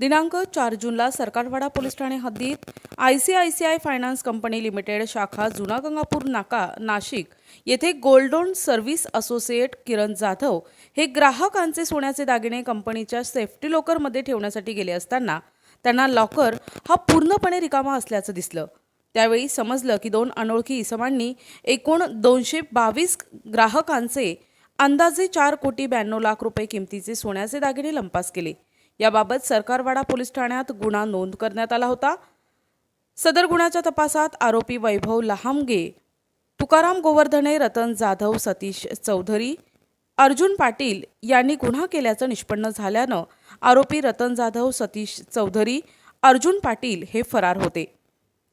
दिनांक चार जूनला सरकारवाडा पोलीस ठाणे हद्दीत I C I C I finance company limited शाखा जुना गंगापूर नाका नाशिक येथे golden service associate Kiran Jadhav हे ग्राहकांचे सोन्याचे दागिने कंपनीच्या सेफ्टी लॉकरमध्ये ठेवण्यासाठी गेले असताना त्यांना लॉकर हा पूर्णपणे रिकामा असल्याचं दिसलं. त्यावेळी समजलं की दोन अनोळखी इसमांनी एकूण दोनशे बावीस ग्राहकांचे अंदाजे चार कोटी ब्याण्णव लाख रुपये किमतीचे सोन्याचे दागिने लंपास केले. याबाबत सरकारवाडा पोलीस ठाण्यात गुन्हा नोंद करण्यात आला होता. सदर गुन्ह्याच्या तपासात आरोपी वैभव लहामगे तुकाराम गोवर्धने रतन जाधव सतीश चौधरी अर्जुन पाटील यांनी गुन्हा केल्याचं निष्पन्न झाल्यानं आरोपी रतन जाधव सतीश चौधरी अर्जुन पाटील हे फरार होते.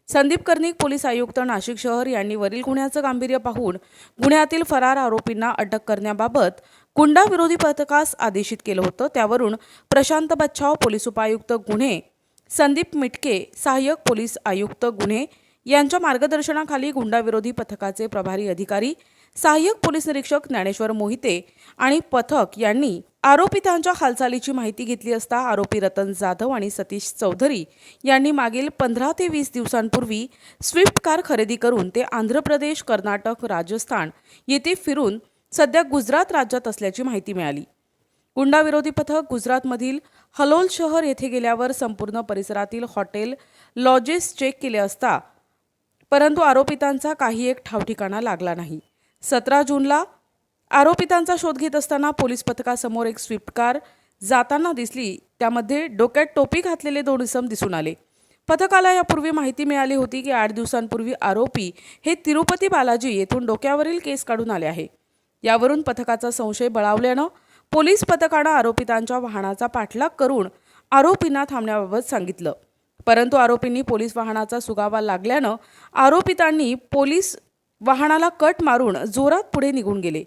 संदीप कर्णिक पोलीस आयुक्त नाशिक शहर यांनी वरील गुन्ह्याचं गांभीर्य पाहून गुन्ह्यातील फरार आरोपींना अटक करण्याबाबत गुंडा विरोधी पथकास आदेशित केलं होतं. त्यावरून प्रशांत बच्छाव पोलीस उपायुक्त गुन्हे संदीप मिटके सहाय्यक पोलीस आयुक्त गुन्हे यांच्या मार्गदर्शनाखाली गुंडाविरोधी पथकाचे प्रभारी अधिकारी सहाय्यक पोलीस निरीक्षक ज्ञानेश्वर मोहिते आणि पथक यांनी आरोपितांच्या हालचालीची माहिती घेतली असता आरोपी रतन जाधव आणि सतीश चौधरी यांनी मागील पंधरा ते वीस दिवसांपूर्वी स्विफ्ट कार खरेदी करून ते आंध्र प्रदेश कर्नाटक राजस्थान येथे फिरून सध्या गुजरात राज्यात असल्याची माहिती मिळाली. गुंडाविरोधी पथक गुजरातमधील हलोल शहर येथे गेल्यावर संपूर्ण परिसरातील हॉटेल लॉजेस चेक केले असता परंतु आरोपितांचा काही एक ठावठिकाणा लागला नाही. सतरा जूनला आरोपितांचा शोध घेत असताना पोलीस पथकासमोर एक स्विफ्ट कार जाताना दिसली. त्यामध्ये डोक्यात टोपी घातलेले दोन इसम दिसून आले. पथकाला यापूर्वी माहिती मिळाली होती की आठ दिवसांपूर्वी आरोपी हे तिरुपती बालाजी येथून डोक्यावरील केस काढून आले आहे. यावरून पथकाचा संशय बळावल्यानं पोलीस पथकानं आरोपितांच्या वाहनाचा पाठलाग करून आरोपींना थांबण्याबाबत सांगितलं. परंतु आरोपींनी पोलीस वाहनाचा सुगावा लागल्यानं आरोपितांनी पोलीस वाहनाला कट मारून जोरात पुढे निघून गेले.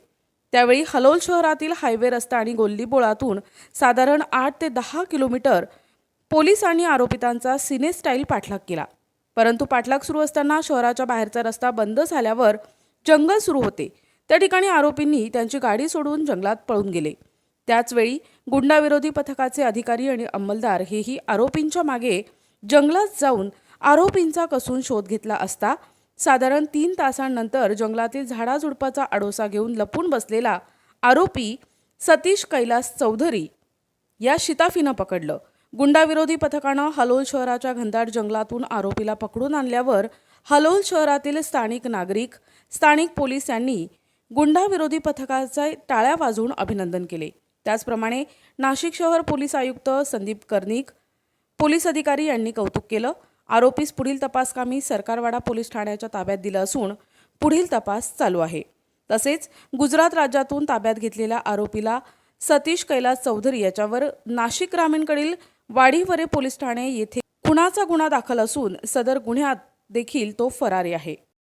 त्यावेळी हलोल शहरातील हायवे रस्ता आणि गोल्लीबोळातून साधारण आठ ते दहा किलोमीटर पोलिसांनी आरोपितांचा सिनेस्टाईल पाठलाग केला. परंतु पाठलाग सुरू असताना शहराच्या बाहेरचा रस्ता बंद झाल्यावर जंगल सुरू होते. त्या ठिकाणी आरोपींनी त्यांची गाडी सोडून जंगलात पळून गेले. त्याचवेळी गुंडाविरोधी पथकाचे अधिकारी आणि अंमलदार हेही आरोपींच्या मागे जंगलात जाऊन आरोपींचा कसून शोध घेतला असता साधारण तीन तासांनंतर जंगलातील झाडाझुडपाचा आडोसा घेऊन लपून बसलेला आरोपी सतीश कैलास चौधरी या शिताफीनं पकडलं. गुंडाविरोधी पथकानं हलोल शहराच्या घनदाट जंगलातून आरोपीला पकडून आणल्यावर हलोल शहरातील स्थानिक नागरिक स्थानिक पोलीस यांनी गुंडाविरोधी पथकाचे टाळ्या वाजवून अभिनंदन केले. त्याचप्रमाणे नाशिक शहर पोलीस आयुक्त संदीप कर्णिक पोलीस अधिकारी यांनी कौतुक केलं आरोपीस पुढील तपासकामी सरकारवाडा पोलीस ठाण्याच्या ताब्यात दिलं असून पुढील तपास चालू आहे. तसेच गुजरात राज्यातून ताब्यात घेतलेल्या आरोपीला सतीश कैलास चौधरी याच्यावर नाशिक ग्रामीणकडील वाडीवरे पोलीस ठाणे येथे खुनाचा गुन्हा दाखल असून सदर गुन्ह्यात देखील तो फरारी आहे.